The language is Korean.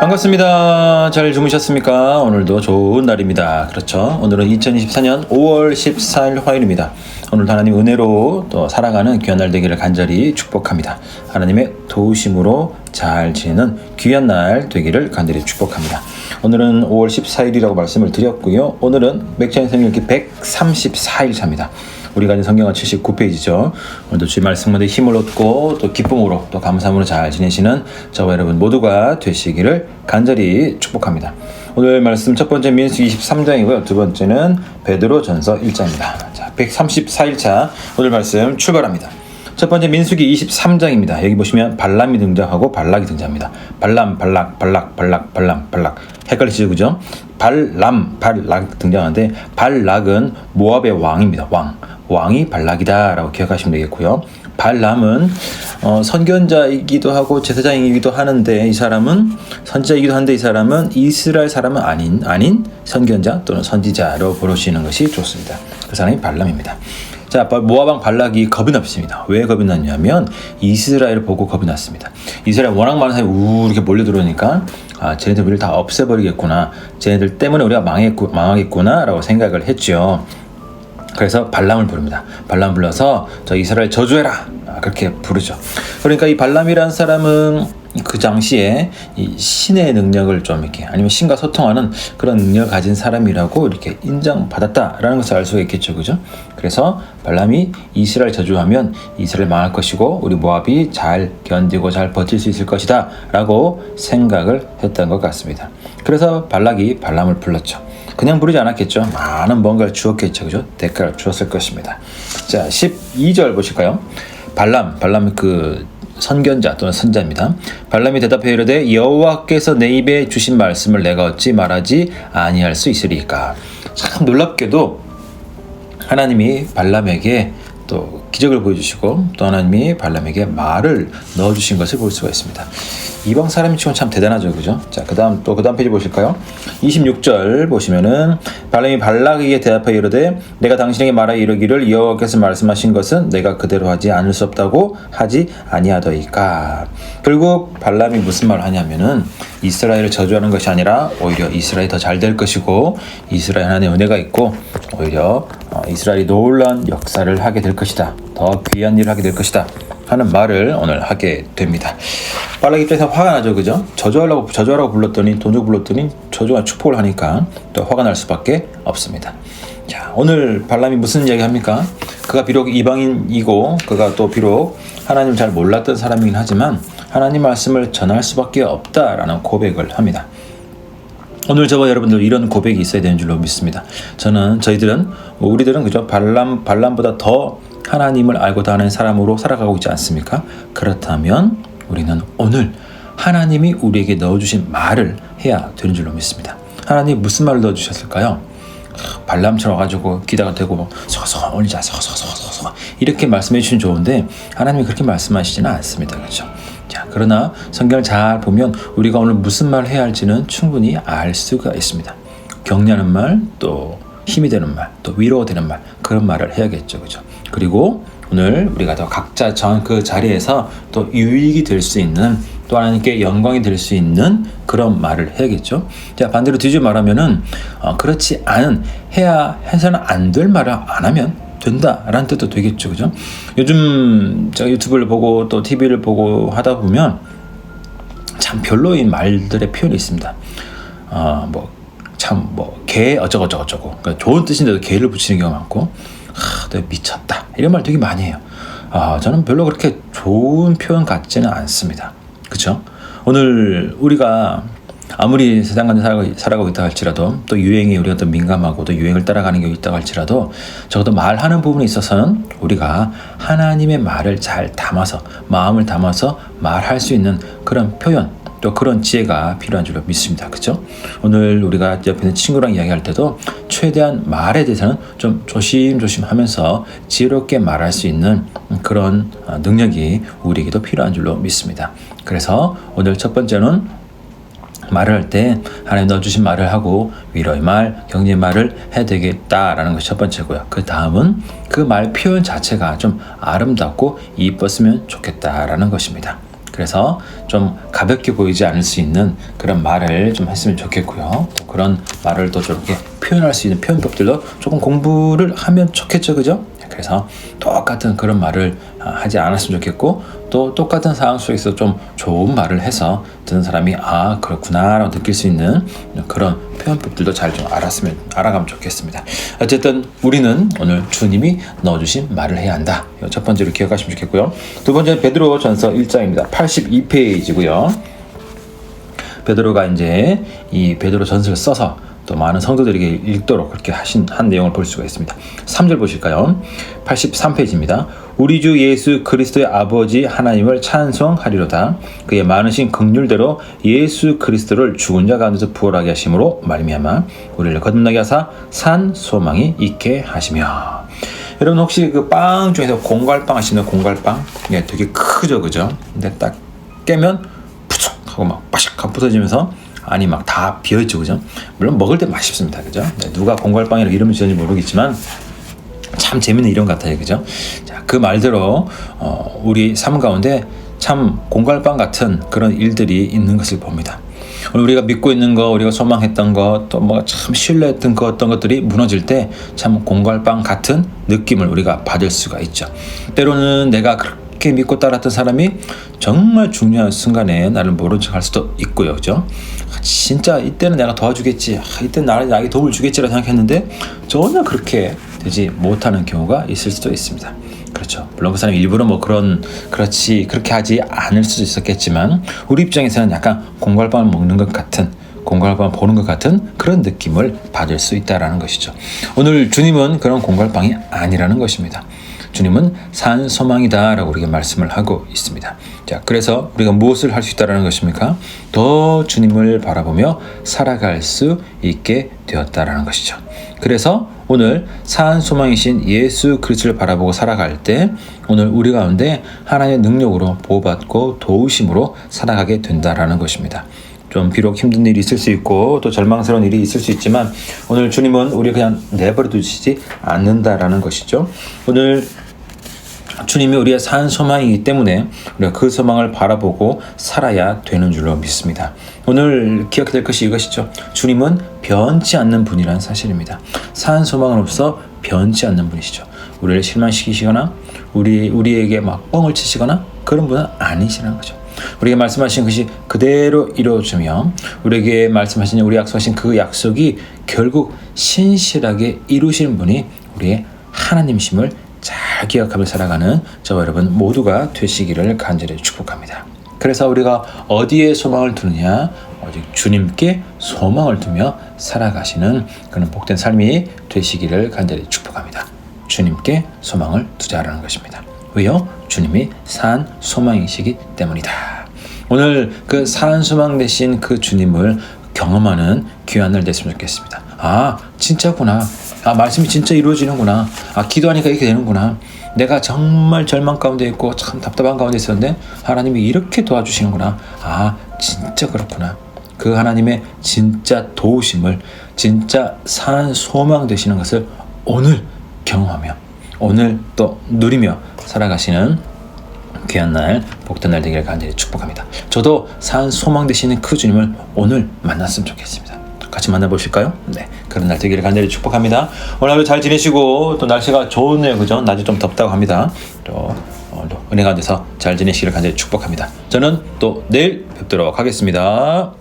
반갑습니다. 잘 주무셨습니까? 오늘도 좋은 날입니다. 그렇죠. 오늘은 2024년 5월 14일 화요일입니다. 오늘 하나님 은혜로 또 살아가는 귀한 날 되기를 간절히 축복합니다. 하나님의 도우심으로 잘 지내는 귀한 날 되기를 간절히 축복합니다. 오늘은 5월 14일이라고 말씀을 드렸고요. 오늘은 맥주인 생일기 134일 차입니다. 우리가 이제 성경은 79페이지죠. 오늘도 주의 말씀 가운데 힘을 얻고 또 기쁨으로 또 감사함으로 잘 지내시는 저와 여러분 모두가 되시기를 간절히 축복합니다. 오늘 말씀 첫 번째 민수기 23장이고요. 두 번째는 베드로 전서 1장입니다. 자, 134일차 오늘 말씀 출발합니다. 첫 번째 민수기 23장입니다. 여기 보시면 발람이 등장하고 발락이 등장합니다. 발람, 발락, 발락, 발락, 발람, 발락. 헷갈리시죠, 그죠? 발람, 발락 등장하는데 발락은 모압의 왕입니다. 왕. 왕이 발락이다라고 기억하시면 되겠고요. 발람은 어, 선견자이기도 하고 제사장이기도 하는데 이 사람은 선지자이기도 한데 이 사람은 이스라엘 사람은 아닌 아닌 선견자 또는 선지자로 부르시는 것이 좋습니다. 그 사람이 발람입니다. 자, 모아방 발락이 겁이 났습니다. 왜 겁이 났냐면 이스라엘을 보고 겁이 났습니다. 이스라엘 워낙 많은 사람이 우 이렇게 몰려 들어오니까 아, 쟤네들 우리를 다 없애버리겠구나. 쟤네들 때문에 우리가 망했구, 망하겠구나라고 생각을 했죠. 그래서 발람을 부릅니다. 발람 불러서 저 이스라엘 저주해라 아, 그렇게 부르죠. 그러니까 이 발람이라는 사람은 그 당시에 이 신의 능력을 좀 이렇게 아니면 신과 소통하는 그런 능력을 가진 사람이라고 이렇게 인정받았다라는 것을 알 수가 있겠죠, 그죠? 그래서 발람이 이스라엘 저주하면 이스라엘 망할 것이고 우리 모압이 잘 견디고 잘 버틸 수 있을 것이다라고 생각을 했던 것 같습니다. 그래서 발락이 발람을 불렀죠. 그냥 부르지 않았겠죠. 많은 뭔가를 주었겠죠. 그죠? 대가를 주었을 것입니다. 자, 12절 보실까요? 발람, 발람 그 선견자 또는 선자입니다. 발람이 대답해 이르되 여호와께서 내 입에 주신 말씀을 내가 어찌 말하지 아니할 수 있으리까. 참 놀랍게도 하나님이 발람에게 또 기적을 보여주시고 또 하나님이 발람에게 말을 넣어주신 것을 볼 수가 있습니다. 이방 사람이 치곤 참 대단하죠, 그죠? 자, 그 다음 또 그 다음 페이지 보실까요? 26절 보시면은 발람이 발락에게 대답하여 이르되 내가 당신에게 말하여 이르기를 여호와께서 말씀하신 것은 내가 그대로 하지 않을 수 없다고 하지 아니하더이까. 결국 발람이 무슨 말을 하냐면은 이스라엘을 저주하는 것이 아니라 오히려 이스라엘이 더 잘 될 것이고 이스라엘 안에 은혜가 있고 오히려 어, 이스라엘이 놀라운 역사를 하게 될 것이다. 더 귀한 일을 하게 될 것이다. 하는 말을 오늘 하게 됩니다. 발락 입장에서 화가 나죠, 그죠? 저주하라고 저주하라고 불렀더니 돈주 불렀더니 저주가 축복을 하니까 또 화가 날 수밖에 없습니다. 자, 오늘 발람이 무슨 이야기 합니까? 그가 비록 이방인이고 그가 또 비록 하나님을 잘 몰랐던 사람이긴 하지만 하나님 말씀을 전할 수밖에 없다라는 고백을 합니다. 오늘 저와 여러분들 이런 고백이 있어야 되는 줄로 믿습니다. 저는 저희들은 우리들은 그죠 발람 발람보다 더 하나님을 알고 다는 사람으로 살아가고 있지 않습니까? 그렇다면 우리는 오늘 하나님이 우리에게 넣어주신 말을 해야 되는 줄로 믿습니다. 하나님 무슨 말을 넣어주셨을까요? 발람처럼 가지고 기다가 되고 서서 올리자 서서서서서 이렇게 말씀해 주시면 좋은데 하나님이 그렇게 말씀하시지는 않습니다. 그렇죠? 자, 그러나 성경을 잘 보면 우리가 오늘 무슨 말을 해야 할지는 충분히 알 수가 있습니다. 격려하는 말, 또 힘이 되는 말, 또 위로가 되는 말, 그런 말을 해야겠죠. 그죠? 그리고 오늘 우리가 더 각자 전 그 자리에서 또 유익이 될 수 있는 또 하나님께 영광이 될 수 있는 그런 말을 해야겠죠. 자, 반대로 뒤집어 말하면은, 어, 그렇지 않은, 해야, 해서는 안 될 말을 안 하면 된다라는 뜻도 되겠죠. 그죠? 요즘 제가 유튜브를 보고 또 TV를 보고 하다 보면 참 별로인 말들의 표현이 있습니다. 어, 뭐, 참, 뭐, 개 어쩌고 저쩌고. 그러니까 좋은 뜻인데도 개를 붙이는 경우가 많고, 하, 너 미쳤다. 이런 말 되게 많이 해요. 아, 저는 별로 그렇게 좋은 표현 같지는 않습니다. 그쵸? 오늘 우리가 아무리 세상 가운데 살아가고, 살아가고 있다 할지라도 또 유행에 우리가 또 민감하고 또 유행을 따라가는 게 있다 할지라도 적어도 말하는 부분에 있어서는 우리가 하나님의 말을 잘 담아서 마음을 담아서 말할 수 있는 그런 표현 또 그런 지혜가 필요한 줄로 믿습니다. 그죠? 오늘 우리가 옆에 있는 친구랑 이야기할 때도 최대한 말에 대해서는 좀 조심조심 하면서 지혜롭게 말할 수 있는 그런 능력이 우리에게도 필요한 줄로 믿습니다. 그래서 오늘 첫 번째는 말을 할 때 하나님 넣어주신 말을 하고 위로의 말, 격려의 말을 해야 되겠다라는 것이 첫 번째고요. 그 다음은 그 말 표현 자체가 좀 아름답고 이뻤으면 좋겠다라는 것입니다. 그래서 좀 가볍게 보이지 않을 수 있는 그런 말을 좀 했으면 좋겠고요. 또 그런 말을 또 저렇게 표현할 수 있는 표현법들도 조금 공부를 하면 좋겠죠, 그죠? 그래서 똑같은 그런 말을 아, 하지 않았으면 좋겠고 또 똑같은 상황 속에서 좀 좋은 말을 해서 듣는 사람이 아 그렇구나라고 느낄 수 있는 그런 표현법들도 잘 좀 알았으면 알아가면 좋겠습니다. 어쨌든 우리는 오늘 주님이 넣어주신 말을 해야 한다. 첫 번째로 기억하시면 좋겠고요. 두 번째는 베드로 전서 1장입니다. 82페이지고요. 베드로가 이제 이 베드로 전서를 써서 또 많은 성도들에게 읽도록 그렇게 하신 한 내용을 볼 수가 있습니다. 3절 보실까요? 83페이지입니다. 우리 주 예수 그리스도의 아버지 하나님을 찬송하리로다. 그의 많으신 긍휼대로 예수 그리스도를 죽은 자 가운데서 부활하게 하심으로 말미암아 우리를 거듭나게 하사 산 소망이 있게 하시며 여러분 혹시 그 빵 중에서 공갈빵 아시나요? 공갈빵? 예, 되게 크죠, 그죠? 근데 딱 깨면 푸쩍 하고 막 바삭 부서지면서 안이 막 다 비어있죠, 그죠? 물론 먹을 때 맛있습니다, 그죠? 네, 누가 공갈빵이라고 이름을 지었는지 모르겠지만 참 재밌는 이름 같아요, 그죠? 자, 그 말대로 어, 우리 삶 가운데 참 공갈빵 같은 그런 일들이 있는 것을 봅니다. 우리가 믿고 있는 거, 우리가 소망했던 것, 또 뭐 참 신뢰했던 그 어떤 것들이 무너질 때 참 공갈빵 같은 느낌을 우리가 받을 수가 있죠. 때로는 내가 그렇게 믿고 따랐던 사람이 정말 중요한 순간에 나를 모른 척할 수도 있고요. 그죠? 진짜 이때는 내가 도와주겠지. 아, 이때는 나를 나에게 도움을 주겠지라고 생각했는데 전혀 그렇게 되지 못하는 경우가 있을 수도 있습니다. 그렇죠. 물론 그 사람이 일부러 뭐 그런 그렇지 그렇게 하지 않을 수도 있었겠지만 우리 입장에서는 약간 공갈빵을 먹는 것 같은 공갈빵 보는 것 같은 그런 느낌을 받을 수 있다라는 것이죠. 오늘 주님은 그런 공갈빵이 아니라는 것입니다. 주님은 산 소망이다라고 우리에게 말씀을 하고 있습니다. 자, 그래서 우리가 무엇을 할 수 있다라는 것입니까? 더 주님을 바라보며 살아갈 수 있게 되었다라는 것이죠. 그래서 오늘 산 소망이신 예수 그리스도를 바라보고 살아갈 때 오늘 우리 가운데 하나님의 능력으로 보호받고 도우심으로 살아가게 된다라는 것입니다. 좀 비록 힘든 일이 있을 수 있고 또 절망스러운 일이 있을 수 있지만 오늘 주님은 우리 그냥 내버려 두시지 않는다라는 것이죠. 오늘 주님이 우리의 산 소망이기 때문에 우리가 그 소망을 바라보고 살아야 되는 줄로 믿습니다. 오늘 기억해야 될 것이 이것이죠. 주님은 변치 않는 분이라는 사실입니다. 산 소망은 없어 변치 않는 분이시죠. 우리를 실망시키시거나 우리 우리에게 막 뻥을 치시거나 그런 분은 아니시라는 거죠. 우리에게 말씀하신 것이 그대로 이루어지며 우리에게 말씀하신 우리 약속하신 그 약속이 결국 신실하게 이루신 분이 우리의 하나님심을 잘 기억하며 살아가는 저와 여러분 모두가 되시기를 간절히 축복합니다. 그래서 우리가 어디에 소망을 두느냐? 오직 주님께 소망을 두며 살아가시는 그런 복된 삶이 되시기를 간절히 축복합니다. 주님께 소망을 두자라는 것입니다. 왜요? 주님이 산 소망이시기 때문이다. 오늘 그 산 소망 되신 그 주님을 경험하는 귀한 날 됐으면 좋겠습니다. 아, 진짜구나. 아, 말씀이 진짜 이루어지는구나. 아, 기도하니까 이렇게 되는구나. 내가 정말 절망 가운데 있고 참 답답한 가운데 있었는데 하나님이 이렇게 도와주시는구나. 아, 진짜 그렇구나. 그 하나님의 진짜 도우심을 진짜 산 소망 되시는 것을 오늘 경험하며 오늘 또 누리며 살아가시는 귀한 날, 복된 날 되기를 간절히 축복합니다. 저도 산 소망 되시는 그 주님을 오늘 만났으면 좋겠습니다. 같이 만나보실까요? 네. 그런 날 되기를 간절히 축복합니다. 오늘 하루 잘 지내시고 또 날씨가 좋네요. 그죠? 낮이 좀 덥다고 합니다. 또, 어, 또 은혜 가운데서 잘 지내시기를 간절히 축복합니다. 저는 또 내일 뵙도록 하겠습니다.